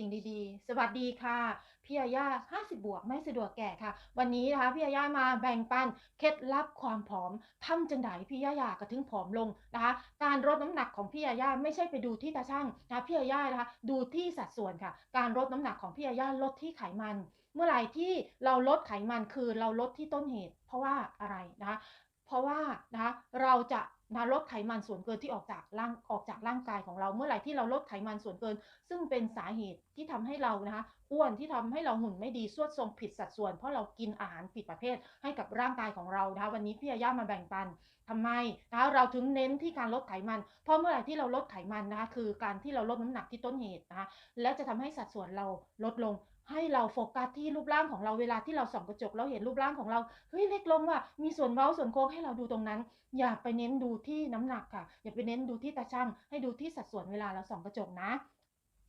สิ่งดีๆ สวัสดีค่ะ พี่ยาย่า50 บวกไม่สะดวกแก่ค่ะ วันนี้นะคะพี่ยาย่ามาแบ่งปันเคล็ดลับความผอมทำจังไดพี่ยาย่ากระถึงผอมลงนะคะ การลดน้ำหนักของพี่ยาย่าไม่ใช่ไปดูที่ตาช่างนะพี่ยาย่านะคะดูที่สัดส่วนค่ะ การลดน้ำหนักของพี่ยาย่าลดที่ไขมัน เมื่อไหร่ที่เราลดไขมันคือเราลดที่ต้นเหตุ เพราะว่าอะไรนะคะเพราะว่านะคะเราจะ นะลดไขมันส่วนเกินที่ออกจากร่างออกจากร่างกายของเรา เมื่อไหร่ที่เราลดไขมันส่วนเกิน ซึ่งเป็นสาเหตุที่ทำให้เรานะคะอ้วนที่ทำให้เราหุ่นไม่ดีสวดทรงผิดสัดส่วน เพราะเรากินอาหารผิดประเภทให้กับร่างกายของเรานะคะวันนี้พี่ยาย่ามาแบ่งปันทำไมนะคะเราถึงเน้นที่การลดไขมัน เพราะเมื่อไหร่ที่เราลดไขมันนะคะคือการที่เราลดน้ำหนักที่ต้นเหตุนะคะและจะทำให้สัดส่วนเราลดลง ให้เราโฟกัสที่รูปร่างของเราเวลาที่เราส่องกระจกแล้วเห็นรูปร่างของเราเฮ้ยเล็กลงว่ะมีส่วนเว้าส่วนโค้งให้เราดูตรงนั้น อย่าไปเน้นดูที่น้ำหนักค่ะ อย่าไปเน้นดูที่ตาช่างให้ดูที่สัดส่วนเวลาเราส่องกระจกนะ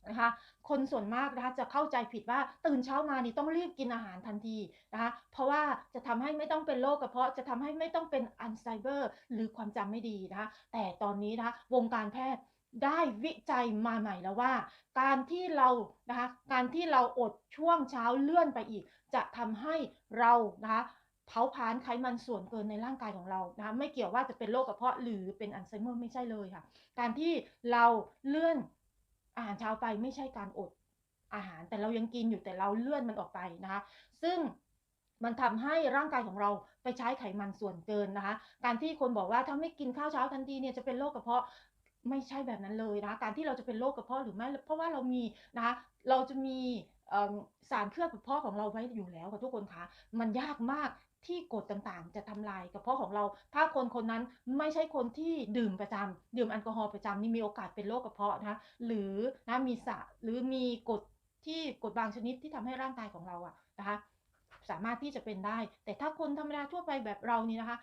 นะคะคนส่วนมากนะคะจะเข้าใจผิดว่าตื่นเช้ามานี่ต้องรีบกินอาหารทันทีนะคะเพราะว่าจะทำให้ไม่ต้องเป็นโรคกระเพาะจะทำให้ไม่ต้องเป็นอัลไซเมอร์หรือความจำไม่ดีนะคะแต่ตอนนี้นะคะวงการแพทย์ ได้วิจัยมาใหม่แล้วว่า การที่เรานะคะการที่เราอดช่วงเช้าเลื่อนไปอีก จะทำให้เรานะคะเผาผลาญไขมันส่วนเกินในร่างกายของเรานะคะไม่เกี่ยวว่าจะเป็นโรคกระเพาะหรือเป็นอัลไซเมอร์ไม่ใช่เลยค่ะ การที่เราเลื่อนอาหารเช้าไปไม่ใช่การอดอาหาร แต่เรายังกินอยู่แต่เราเลื่อนมันออกไปนะคะ ซึ่งมันทำให้ร่างกายของเราไปใช้ไขมันส่วนเกินนะคะ การที่คนบอกว่าถ้าไม่กินข้าวเช้าทันทีเนี่ยจะเป็นโรคกระเพาะ ไม่ใช่แบบนั้นเลยนะคะการที่เราจะเป็นโรคกระเพาะหรือไม่ เพราะว่าเรามีนะคะเราจะมีสารเคลือบกระเพาะของเราไว้อยู่แล้วค่ะทุกคนคะมันยากมากที่กรดต่างๆ จะทำลายกระเพาะของเรา ถ้าคนคนนั้นไม่ใช่คนที่ดื่มประจำดื่มแอลกอฮอล์ประจำนี่มีโอกาสเป็นโรคกระเพาะนะคะหรือนะมีสะหรือมีกรดที่กรดบางชนิดที่ทำให้ร่างกายของเราอะนะคะสามารถที่จะเป็นได้ แต่ถ้าคนธรรมดาทั่วไปแบบเรานี่นะคะ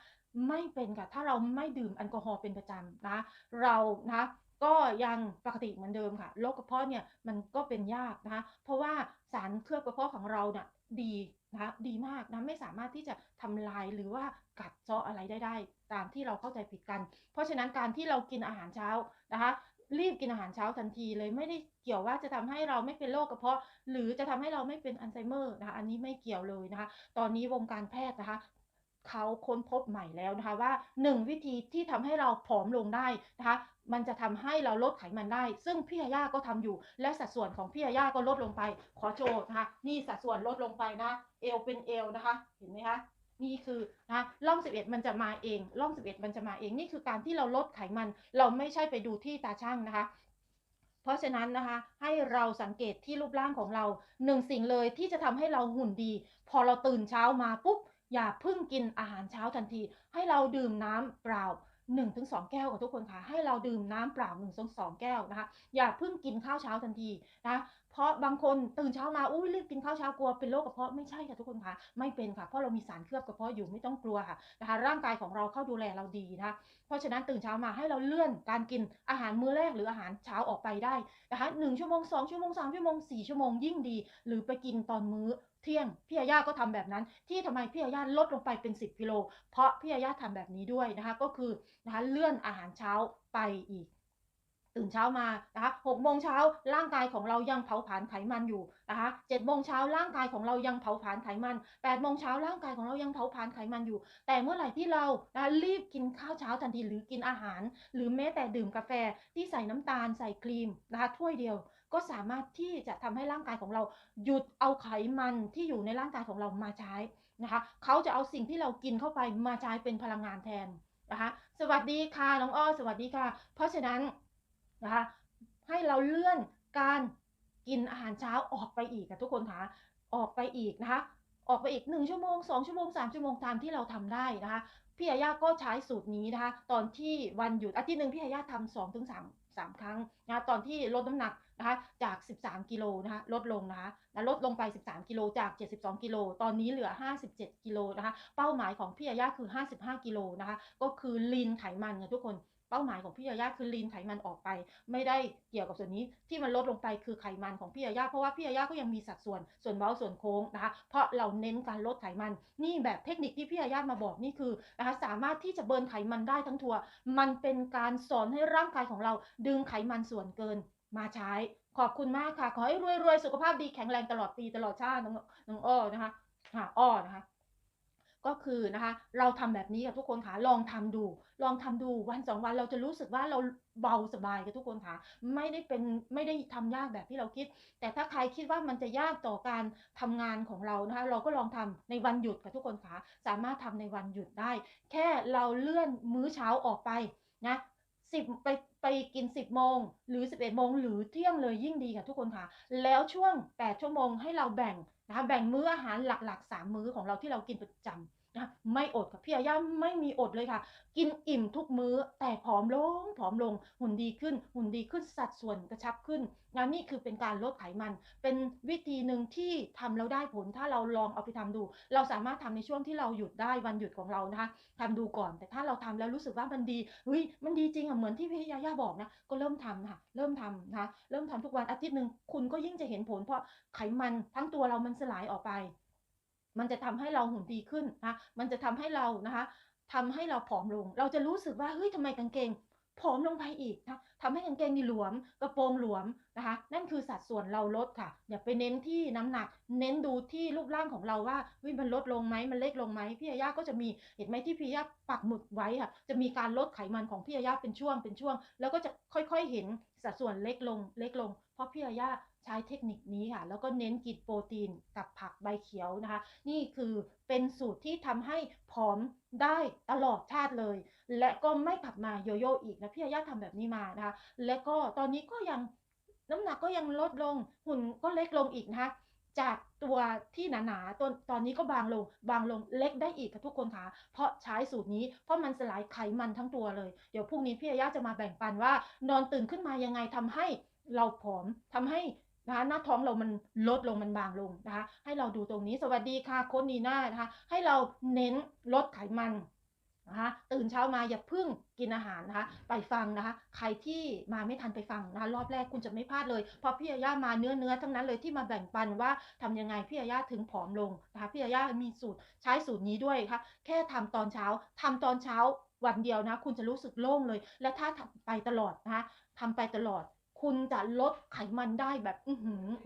ไม่เป็นค่ะ ถ้าเราไม่ดื่มแอลกอฮอล์เป็นประจำนะ เรานะก็ยังปกติเหมือนเดิมค่ะโรคกระเพาะเนี่ยมันก็เป็นยากนะคะเพราะว่าสารเคลือบกระเพาะของเราเนี่ยดีนะดีมากนะไม่สามารถที่จะทำลายหรือว่ากัดเซาะอะไรได้ได้ ตามที่เราเข้าใจผิดกัน เพราะฉะนั้นการที่เรากินอาหารเช้านะคะรีบกินอาหารเช้าทันทีเลยไม่ได้เกี่ยวว่าจะทำให้เราไม่เป็นโรคกระเพาะ หรือจะทำให้เราไม่เป็นอัลไซเมอร์นะคะอันนี้ไม่เกี่ยวเลยนะคะ ตอนนี้วงการแพทย์นะคะ เขาค้นพบใหม่แล้วนะคะว่า 1 วิธีที่ทำให้เราผอมลงได้นะคะมันจะทำให้เราลดไขมันได้ ซึ่งพี่ยาย่าก็ทำอยู่ และสัดส่วนของพี่ยาย่าก็ลดลงไป ขอโชว์นะคะนี่สัดส่วนลดลงไปนะ เอวเป็นเอวนะคะ เห็นไหมคะนี่คือนะร่อง 11 มันจะมาเองร่อง 11 มันจะมาเองนี่คือการที่เราลดไขมัน เราไม่ใช่ไปดูที่ตาช่างนะคะ เพราะฉะนั้นนะคะ ให้เราสังเกตที่รูปร่างของเราหนึ่งสิ่งเลยที่จะทำให้เราหุ่นดี พอเราตื่นเช้ามาปุ๊บ อย่าเพิ่งกินอาหารเช้าทันที ให้เราดื่มน้ำเปล่า 1-2 แก้วกับทุกคนค่ะให้เราดื่มน้ำเปล่า 1-2 แก้วนะคะ อย่าเพิ่งกินข้าวเช้าทันทีนะเพราะบางคนตื่นเช้ามาอุ้ยรีบกินข้าวเช้ากลัวเป็นโรคกระเพาะไม่ใช่ค่ะทุกคนค่ะไม่เป็นค่ะเพราะเรามีสารเคลือบกระเพาะอยู่ไม่ต้องกลัวค่ะนะคะร่างกายของเราเข้าดูแลเราดีนะคะเพราะฉะนั้นตื่นเช้ามาให้เราเลื่อนการกินอาหารมื้อแรกหรืออาหารเช้าออกไปได้นะคะหนึ่งชั่วโมงสองชั่วโมงสามชั่วโมงสี่ชั่วโมงยิ่งดี หรือไปกินตอนมื้อ เที่ยงพี่ยาย่าก็ทำแบบนั้น ที่ทำไมพี่ยาย่าลดลงไปเป็น 10กิโลเพราะพี่ยาย่าทำแบบนี้ด้วยนะคะ ก็คือนะคะเลื่อนอาหารเช้าไปอีก ตื่นเช้ามานะคะหกโมงเช้าร่างกายของเรายังเผาผลาญไขมันอยู่นะคะเจ็ดโมงเช้าร่างกายของเรายังเผาผลาญไขมันแปดโมงเช้าร่างกายของเรายังเผาผลาญไขมันอยู่ แต่เมื่อไหร่ที่เรานะรีบกินข้าวเช้าทันทีหรือกินอาหาร หรือแม้แต่ดื่มกาแฟที่ใส่น้ำตาลใส่ครีมนะคะถ้วยเดียว ก็สามารถที่จะทำให้ร่างกายของเราหยุดเอาไขมันที่อยู่ในร่างกายของเรามาใช้นะคะเขาจะเอาสิ่งที่เรากินเข้าไปมาใช้เป็นพลังงานแทนนะคะสวัสดีค่ะน้องอ้อสวัสดีค่ะ เพราะฉะนั้นนะคะให้เราเลื่อนการกินอาหารเช้าออกไปอีกค่ะทุกคนคะออกไปอีกนะคะ ออกไปอีก 1 ชั่วโมง 2 ชั่วโมง 3 ชั่วโมงตามที่เราทำได้นะคะพี่ยาย่าก็ใช้สูตรนี้นะคะตอนที่วันหยุดอาทิตย์หนึ่งพี่ยาย่าทำสองถึงสามสามครั้งนะตอนที่ลดน้ำหนักนะคะจาก 13 กิโลนะคะลดลงนะคะลดลงไป 13 กิโลจาก 72 กิโลตอนนี้เหลือ 57 กิโลนะคะเป้าหมายของพี่ยาย่าคือ 55 กิโลนะคะก็คือลีนไขมันค่ะทุกคน เป้าหมายของพี่ยาย่าคือลีนไขมันออกไป ไม่ได้เกี่ยวกับส่วนนี้ที่มันลดลงไปคือไขมันของพี่ยาย่าเพราะว่าพี่ยาย่าก็ยังมีสัดส่วนส่วนเบาส่วนโค้งนะคะ เพราะเราเน้นการลดไขมัน นี่แบบเทคนิคที่พี่ยาย่ามาบอกนี่คือนะคะสามารถที่จะเบิร์นไขมันได้ทั้งทัวมันเป็นการสอนให้ร่างกายของเราดึงไขมันส่วนเกินมาใช้ ขอบคุณมากค่ะ ขอให้รวยๆ สุขภาพดีแข็งแรงตลอดปีตลอดชาติน้องน้องอ้อนะคะค่ะอ้อนะคะ ก็คือนะคะเราทำแบบนี้กับทุกคนค่ะลองทำดู ลองทำดูวันสองวันเราจะรู้สึกว่าเราเบาสบายกับทุกคนค่ะไม่ได้เป็นไม่ได้ทำยากแบบที่เราคิด แต่ถ้าใครคิดว่ามันจะยากต่อการทำงานของเรานะคะเราก็ลองทำในวันหยุดกับทุกคนค่ะสามารถทำในวันหยุดได้ แค่เราเลื่อนมื้อเช้าออกไปนะ สิบไปไปกินสิบโมงหรือสิบเอ็ดโมงหรือเที่ยงเลยยิ่งดีค่ะทุกคนค่ะ แล้วช่วงแปดชั่วโมงให้เราแบ่งนะคะแบ่งมื้ออาหารหลักๆ3มื้อของเราที่เรากินประจำ นะไม่อดค่ะพี่อาย่าไม่มีอดเลยค่ะ กินอิ่มทุกมื้อแต่ผอมลงผอมลงหุ่นดีขึ้น หุ่นดีขึ้นสัดส่วนกระชับขึ้นนะนี่คือเป็นการลดไขมัน เป็นวิธีหนึ่งที่ทำแล้วได้ผลถ้าเราลองเอาไปทำดู เราสามารถทำในช่วงที่เราหยุดได้วันหยุดของเรานะคะทำดูก่อน แต่ถ้าเราทำแล้วรู้สึกว่ามันดีเฮ้ยมันดีจริงอะเหมือนที่พี่ยาย่าบอกนะก็เริ่มทำค่ะเริ่มทำนะคะเริ่มทำทุกวันอาทิตย์หนึ่งคุณก็ยิ่งจะเห็นผล เพราะไขมันทั้งตัวเรามันสลายออกไป มันจะทำให้เราหุ่นดีขึ้นนะมันจะทำให้เรานะคะทำให้เราผอมลง เราจะรู้สึกว่าเฮ้ยทำไมกางเกงผอมลงไปอีกนะทำให้กางเกงนี่หลวม กระโปรงหลวมนะคะ นั่นคือสัดส่วนเราลดค่ะ อย่าไปเน้นที่น้ำหนัก เน้นดูที่รูปร่างของเราว่าเฮ้ยมันลดลงไหมมันเล็กลงไหมพี่ยาย่าก็จะมีเห็นไหมที่พี่ยาย่าปักหมุดไว้ค่ะ จะมีการลดไขมันของพี่ยาย่าเป็นช่วงเป็นช่วง แล้วก็จะค่อยๆเห็นสัดส่วนเล็กลงเล็กลง ราะพี่ยาย่าใช้เทคนิคนี้ค่ะ แล้วก็เน้นกินโปรตีนกับผักใบเขียวนะคะ นี่คือเป็นสูตรที่ทำให้ผอมได้ตลอดชาติเลย และก็ไม่กลับมาโยโย่อีกนะพี่ยาย่าทำแบบนี้มานะคะ และก็ตอนนี้ก็ยังน้ำหนักก็ยังลดลงหุ่นก็เล็กลงอีกนะคะจากตัวที่หนาๆตอนตอนนี้ก็บางลง บางลงเล็กได้อีกค่ะทุกคนคะเพราะใช้สูตรนี้เพราะมันสลายไขมันทั้งตัวเลย เดี๋ยวพรุ่งนี้พี่ยาย่าจะมาแบ่งปันว่านอนตื่นขึ้นมายังไงทำให้ เราผอมทำให้นะคะหน้าท้องเรามันลดลงมันบางลงนะคะให้เราดูตรงนี้สวัสดีค่ะโค้ชนีน่านะคะให้เราเน้นลดไขมันนะคะตื่นเช้ามาอย่าพึ่งกินอาหารนะคะไปฟังนะคะใครที่มาไม่ทันไปฟังนะคะรอบแรกคุณจะไม่พลาดเลยเพราะพี่ยาย่ามาเนื้อเนื้อทั้งนั้นเลยที่มาแบ่งปันว่าทำยังไงพี่ยาย่าถึงผอมลงนะคะพี่ยาย่ามีสูตรใช้สูตรนี้ด้วยค่ะแค่ทำตอนเช้าทำตอนเช้าวันเดียวนะคุณจะรู้สึกโล่งเลย และถ้าทำไปตลอดนะคะทำไปตลอด คุณจะลดไขมันได้แบบอื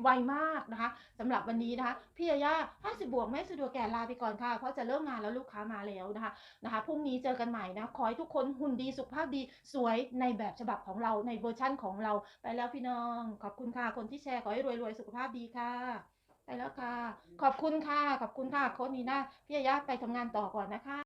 ไวมากนะคะสำหรับวันนี้นะคะพี่ยาย่า50 บวกไม่สะดวกแก่ลาไปก่อนค่ะ เพราะจะเริ่มงานแล้วลูกค้ามาแล้วนะคะนะคะพรุ่งนี้เจอกันใหม่นะขอให้ทุกคนหุ่นดีสุขภาพดีสวยในแบบฉบับของเราในเวอร์ชั่นของเราไปแล้วพี่น้อง ขอบคุณค่ะคนที่แชร์ขอให้รวยๆสุขภาพดีค่ะไปแล้วค่ะ ขอบคุณค่ะ ขอบคุณค่ะ โค้ชนีน่าพี่ยาย่าไปทำงานต่อก่อนนะคะ